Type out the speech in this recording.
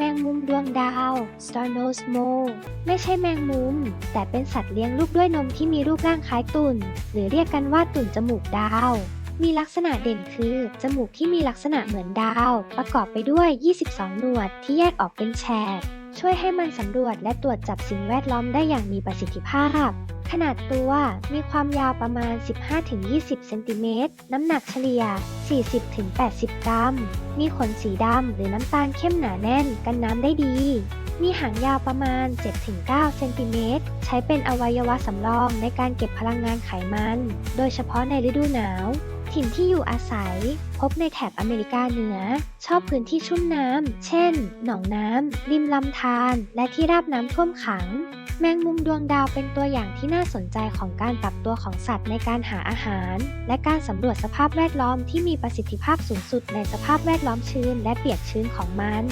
แมงมุมดวงดาว Starnosmo ไม่ใช่แมงมุม แต่เป็นสัตว์เลี้ยงลูกด้วยนมที่มีรูปร่างคล้ายตุ่น หรือเรียกกันว่าตุ่นจมูกดาว มีลักษณะเด่นคือ จมูกที่มีลักษณะเหมือนดาว ประกอบไปด้วย 22 หนวดที่แยกออกเป็นแฉก ช่วยให้มันสำรวจและตรวจจับสิ่งแวดล้อมได้อย่างมีประสิทธิภาพ ขนาดตัวมีความยาวประมาณ 15-20 เซนติเมตร น้ำหนักเฉลี่ย 40-80 กรัม มีขนสีดำหรือน้ำตาลเข้มหนาแน่นกันน้ำได้ดี มีหางยาวประมาณ 7-9 เซนติเมตร ใช้เป็นอวัยวะสำรองในการเก็บพลังงานไขมัน โดยเฉพาะในฤดูหนาว ถิ่นที่อยู่อาศัย พบในแถบอเมริกาเหนือ ชอบพื้นที่ชุ่มน้ำ เช่น หนองน้ำ ริมลำธารและที่ราบน้ำท่วมขัง แมงมุมดวงดาวเป็นตัวอย่างที่น่าสนใจของการปรับตัวของสัตว์ในการหาอาหาร และการสำรวจสภาพแวดล้อมที่มีประสิทธิภาพสูงสุดในสภาพแวดล้อมชื้นและเปียกชื้นของมัน